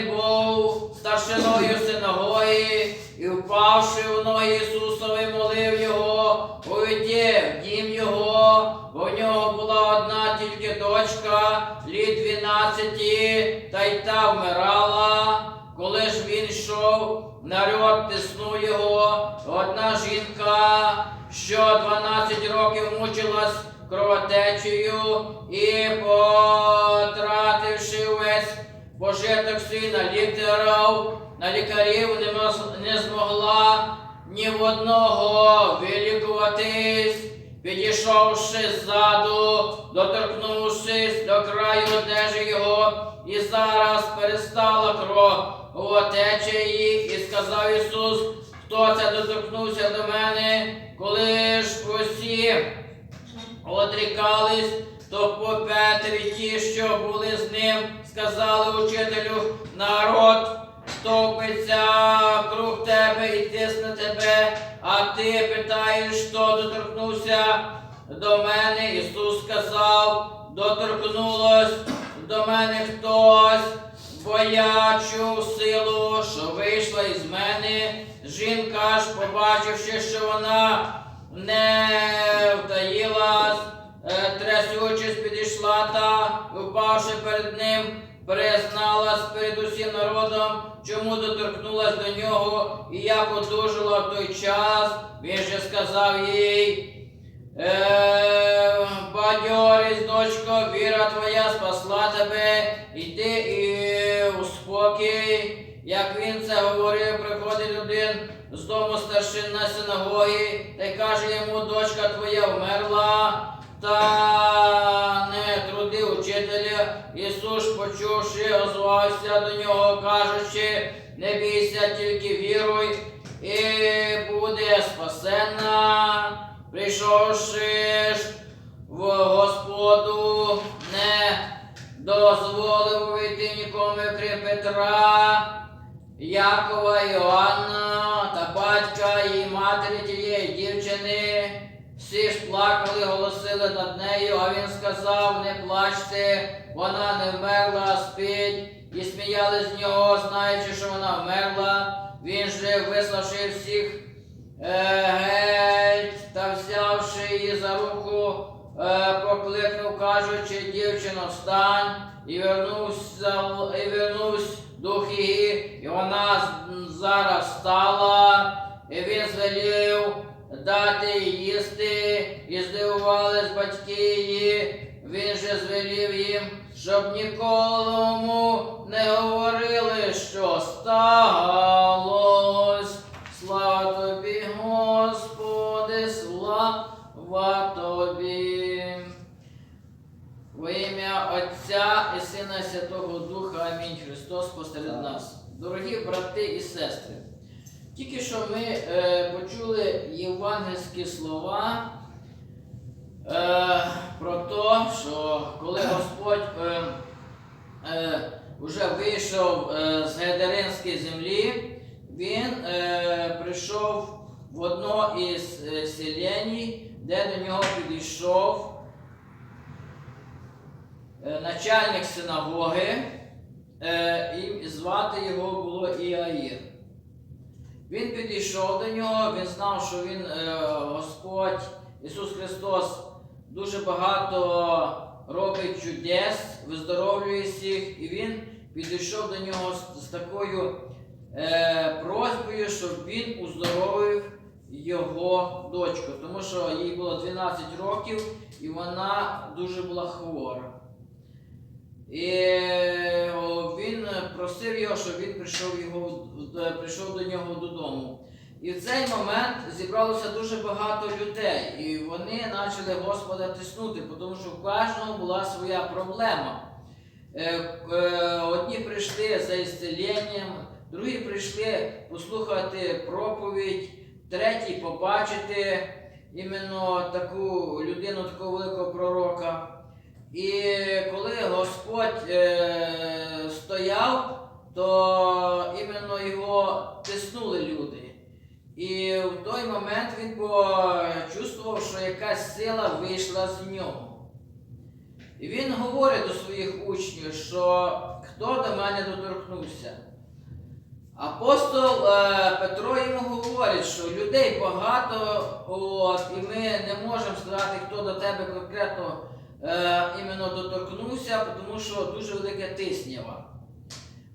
він був старшиною синагоги, і впавши в ноги Ісусові, молив його, увійди в дім його, бо в нього була одна тільки дочка, літ дванадцяти, та й та вмирала. Коли ж він йшов, народ тиснув його, одна жінка, що 12 років мучилась кровотечею і потративши увесь пожиток свій на лікарів, на лікарів не, змогла ні в одного вилікуватись, підійшовши ззаду, доторкнувшись до краю одежі його, і зараз перестала кровотеча її, і сказав Ісус, хто це доторкнувся до мене, коли ж усі одрікались, то по Петрі ті, що були з ним, сказали учителю, народ стовпиться круг тебе і тисне тебе, а ти питаєш, хто доторкнувся до мене. Ісус сказав, доторкнулось до мене хтось, бо я чув силу, що вийшла із мене. Жінка ж, побачивши, що вона не втаїлась, е, трясучись, підійшла та, впавши перед ним, призналась перед усім народом, чому доторкнулась до нього, і як одужала в той час, він же сказав їй. Е, Бадьорість, дочко, віра твоя спасла тебе, йди і у спокій. Як він це говорив, приходить один з дому старшина синагоги, та й каже йому, дочка твоя вмерла, та не труди учителя. Ісус, почувши, озвався до нього, кажучи, не бійся, тільки віруй, і буде спасенна. Прийшовши ж в Господу, не дозволив увійти нікому, крім Петра, Якова, Іоанна та батька і матері. Всі ж плакали, голосили над нею, а він сказав: не плачте, вона не вмерла, а спить, і сміяли з нього, знаючи, що вона вмерла. Він же, виславши всіх е, геть та взявши її за руку, е, покликнув, кажучи, дівчино, встань, і вернувся, і вернувся дух її, і вона зараз встала, і він звелів дати їсти, і здивувались батьки її. Він же звелів їм, щоб нікому не говорили, що сталось. Слава тобі, Господи, слава тобі. Во ім'я Отця і Сина і Святого Духа. Амінь. Христос посеред нас. Дорогі брати і сестри, тільки що ми е, почули євангельські слова е, про те, що коли Господь е, е, вже вийшов е, з Гедеринської землі, він е, прийшов в одно із е, де до нього підійшов е, начальник синагоги, е, і звати його було Іаїр. Він підійшов до нього, він знав, що він е, Господь Ісус Христос дуже багато робить чудес, виздоровлює всіх, і він підійшов до нього з, такою е, просьбою, щоб він уздоровив його дочку, тому що їй було 12 років і вона дуже була хвора. І він просив його, щоб він прийшов, його, прийшов до нього додому. І в цей момент зібралося дуже багато людей, і вони почали Господа тиснути, тому що в кожного була своя проблема. Е, е, Одні прийшли за ісцеленням, другі прийшли послухати проповідь, треті побачити іменно таку людину, такого великого пророка. І коли Господь е, стояв, то іменно його тиснули люди. І в той момент він почувствував, що якась сила вийшла з нього. І він говорить до своїх учнів, що хто до мене доторкнувся. Апостол е, Петро йому говорить, що людей багато, от, і ми не можемо сказати, хто до тебе конкретно е, іменно доторкнувся, тому що дуже велике тиснява.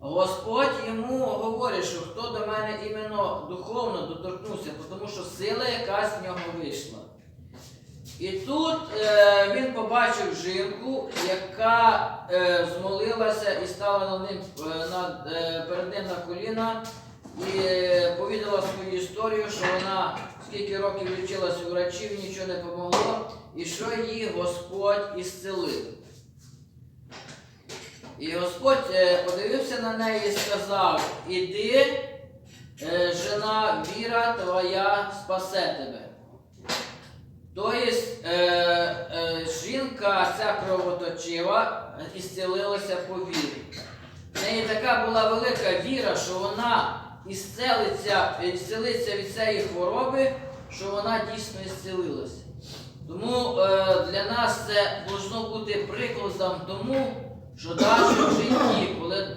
Господь йому говорить, що хто до мене іменно духовно доторкнувся, тому що сила якась з нього вийшла. І тут е, він побачив жінку, яка е, змолилася і стала над ним, е, над, е, перед ним на коліна і е, повідала свою історію, що вона скільки років лічилася у врачів, нічого не помогло, і що її Господь ісцелив. І Господь е, подивився на неї і сказав: Іди, е, жена, віра твоя спасе тебе. Тобто е, жінка ця кровоточива ісцілилася по вірі. В неї така була велика віра, що вона ісцелиться, від цієї хвороби, що вона дійсно ісцелилася. Тому для нас це должно бути прикладом тому, що в житті, коли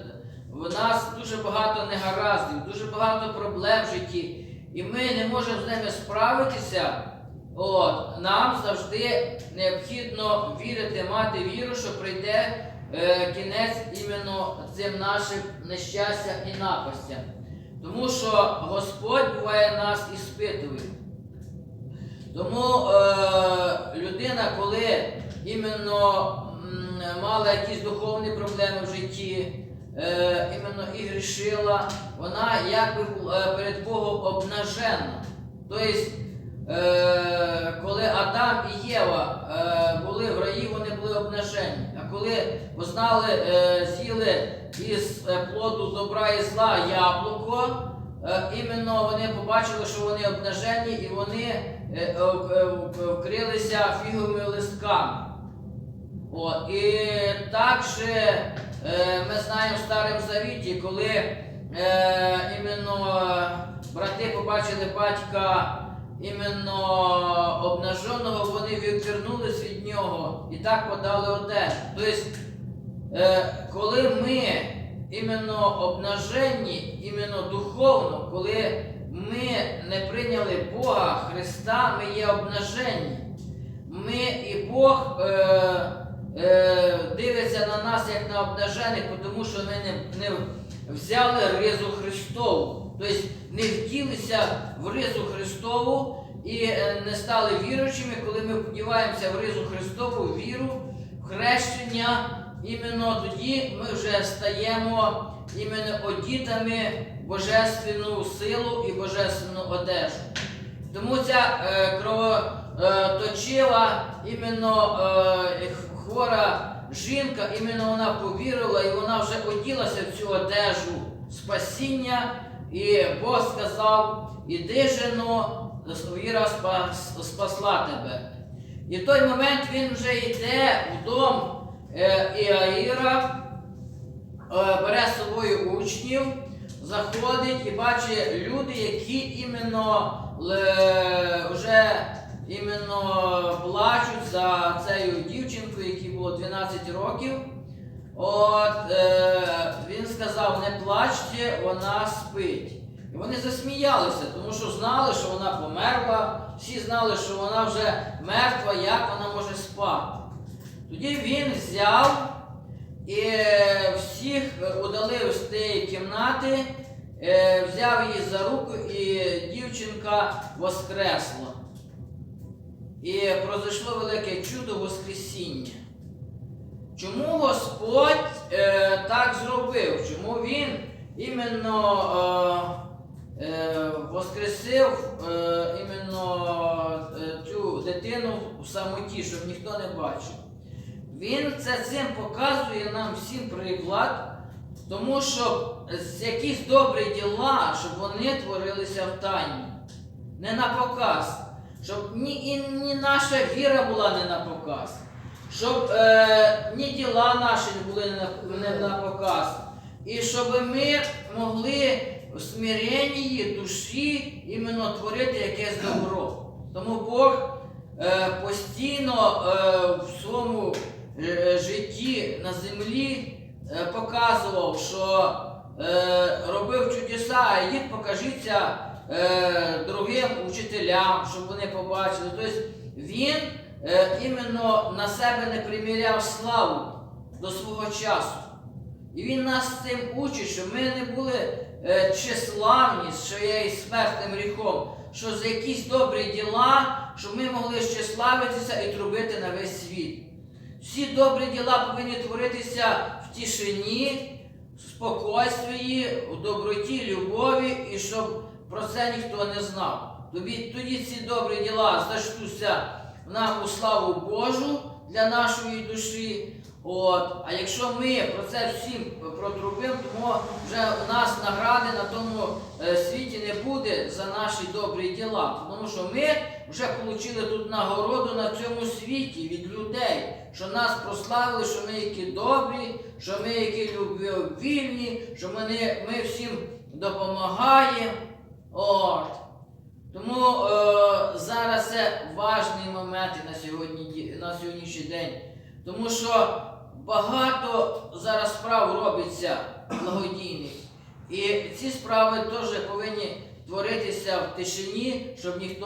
в нас дуже багато негараздів, дуже багато проблем в житті, і ми не можемо з ними справитися. От, нам завжди необхідно вірити, мати віру, що прийде е, кінець іменно цим нашим нещастям і напастям. Тому що Господь буває нас іспитує. Тому е, людина, коли іменно мала якісь духовні проблеми в житті, е, іменно і грішила, вона якби е, перед Богом обнажена. Тобто, Е, коли Адам і Єва е, були в раї, вони були обнажені. А коли познали, е, з'їли із е, плоду добра і зла яблуко, е, іменно вони побачили, що вони обнажені, і вони е, е, е, вкрилися фіговими листками. О, і також е, ми знаємо в Старому Завіті, коли е, іменно брати побачили батька іменно обнаженого, вони відвернулись від нього і так подали одежу. Тобто, е, коли ми іменно обнажені, іменно духовно, коли ми не прийняли Бога Христа, ми є обнажені. Ми і Бог е, е, дивиться на нас як на обнажених, тому що ми не, не взяли ризу Христову. Тобто не вділися в ризу Христову і е, не стали віруючими, коли ми вдіваємося в ризу Христову, віру, в хрещення, іменно тоді ми вже стаємо іменно одітами божественну силу і божественну одежу. Тому ця е, кровоточива, іменно е, хвора жінка, іменно вона повірила і вона вже оділася в цю одежу спасіння. І Бог сказав, іди жено, віра спас, спасла тебе. І в той момент він вже йде в дом е, Іаїра, е, бере з собою учнів, заходить і бачить люди, які іменно е, вже іменно плачуть за цією дівчинкою, якій було 12 років. От е, він сказав, не плачте, вона спить. І вони засміялися, тому що знали, що вона померла, всі знали, що вона вже мертва, як вона може спати. Тоді він взяв і е, всіх удалив з тієї кімнати, е, взяв її за руку, і дівчинка воскресла. І произошло велике чудо Воскресіння. Чому Господь е, так зробив? Чому Він іменно е, е, воскресив е, іменно е, цю дитину в самоті, щоб ніхто не бачив? Він це цим показує нам всім приклад, тому що якісь добрі діла, щоб вони творилися в тайні, не на показ. Щоб ні, і, ні наша віра була не на показ, щоб е, ні діла наші були не на, не на показ. І щоб ми могли в смиренні душі іменно творити якесь добро. Тому Бог е, постійно е, в своєму е, житті на землі е, показував, що е, робив чудеса, а йдіть покажіться е, другим учителям, щоб вони побачили. Тобто він е, іменно на себе не приміряв славу до свого часу. І він нас цим учить, що ми не були е, тщеславні, що є смертним гріхом, що за якісь добрі діла, щоб ми могли ще славитися і трубити на весь світ. Всі добрі діла повинні творитися в тишині, в спокойствії, у доброті, любові, і щоб про це ніхто не знав. Тоді, тоді ці добрі діла зачтуться нам у славу Божу для нашої душі. От, а якщо ми про це всім протрубимо, тому вже у нас награди на тому е, світі не буде за наші добрі діла. Тому що ми вже отримали тут нагороду на цьому світі від людей, що нас прославили, що ми які добрі, що ми які любвільні, що ми, ми всім допомагаємо. От. Тому е, зараз це важний момент на, сьогодні, на сьогоднішній день. Тому що багато зараз справ робиться благодійних. І ці справи теж повинні творитися в тишині, щоб ніхто